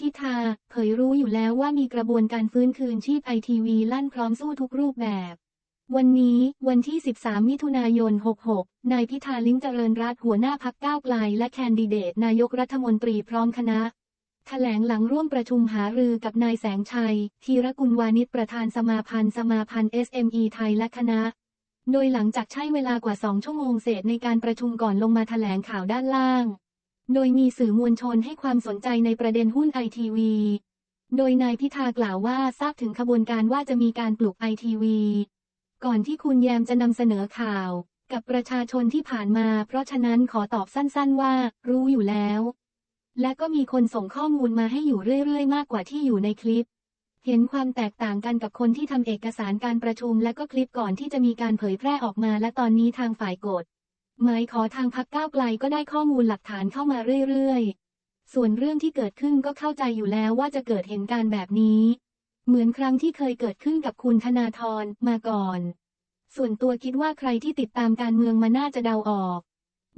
ทิธาเผยรู้อยู่แล้วว่ามีกระบวนการฟื้นคืนชีพไอทีวีลั่นพร้อมสู้ทุกรูปแบบ วันนี้วันที่ 13 มิถุนายน 66 นายพิธาลิ้มเจริญรัตน์หัวหน้าพักก้าวไกลและแคนดิเดตนายกรัฐมนตรีพร้อมคณะแถลงหลังร่วมประชุมหารือกับนายแสงชัย ธีรกุลวานิชประธานสมาพันธ์สมาพันธ์ SME ไทยและคณะ โดยหลังจากใช้เวลากว่า 2 ชั่วโมงเศษในการประชุมก่อนลงมาแถลงข่าวด้านล่าง โดยมีสื่อมวลชนให้ความสนใจในประเด็นหุ้นไอทีวี โดยนายพิธากล่าวว่าทราบถึงขบวนการว่าจะมีการปลุกไอทีวีก่อนที่คุณแยมจะนำเสนอข่าว กับประชาชนที่ผ่านมา เพราะฉะนั้นขอตอบสั้นๆว่า รู้อยู่แล้ว และก็มีคนส่งข้อมูลมาให้อยู่เรื่อยๆ มากกว่าที่อยู่ในคลิป เห็นความแตกต่างกันกับคนที่ทำเอกสารการประชุม และก็คลิปก่อนที่จะมีการเผยแพร่ออกมา และตอนนี้ทางฝ่ายกฎ หมายขอทางพักก้าวไกลก็ได้ข้อมูลหลักฐานเข้ามาเรื่อยๆ ส่วนเรื่องที่เกิดขึ้นก็เข้าใจอยู่แล้วว่าจะเกิดเหตุการณ์แบบนี้ เหมือนครั้งที่เคยเกิดขึ้นกับคุณธนาธรมาก่อน ส่วนตัวคิดว่าใครที่ติดตามการเมืองมาน่าจะเดาออก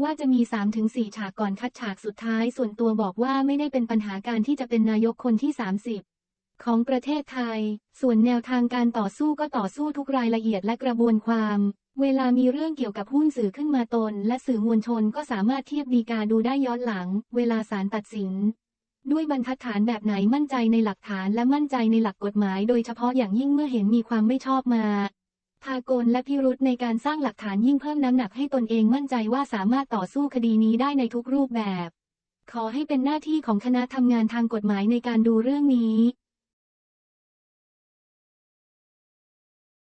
ว่าจะมี 3-4 ฉากก่อนคัดฉากสุดท้าย ส่วนตัวบอกว่าไม่ได้เป็นปัญหาการที่จะเป็นนายกคนที่ 30 ของประเทศไทย ส่วนแนวทางการต่อสู้ก็ต่อสู้ทุกรายละเอียดและกระบวนความ เวลามีเรื่องเกี่ยวกับหุ้นสื่อขึ้นมาตน และสื่อมวลชนก็สามารถเทียบดีกาดูได้ย้อนหลัง เวลาศาลตัดสิน ด้วยบรรทัดฐานแบบไหนมั่นใจในหลักฐานและมั่นใจในหลักกฎหมาย โดยเฉพาะอย่างยิ่งเมื่อเห็นมีความไม่ชอบมาพากลและพิรุธในการสร้างหลักฐานยิ่งเพิ่มน้ำหนักให้ตนเองมั่นใจว่าสามารถต่อสู้คดีนี้ได้ในทุกรูปแบบ ขอให้เป็นหน้าที่ของคณะทำงานทางกฎหมายในการดูเรื่องนี้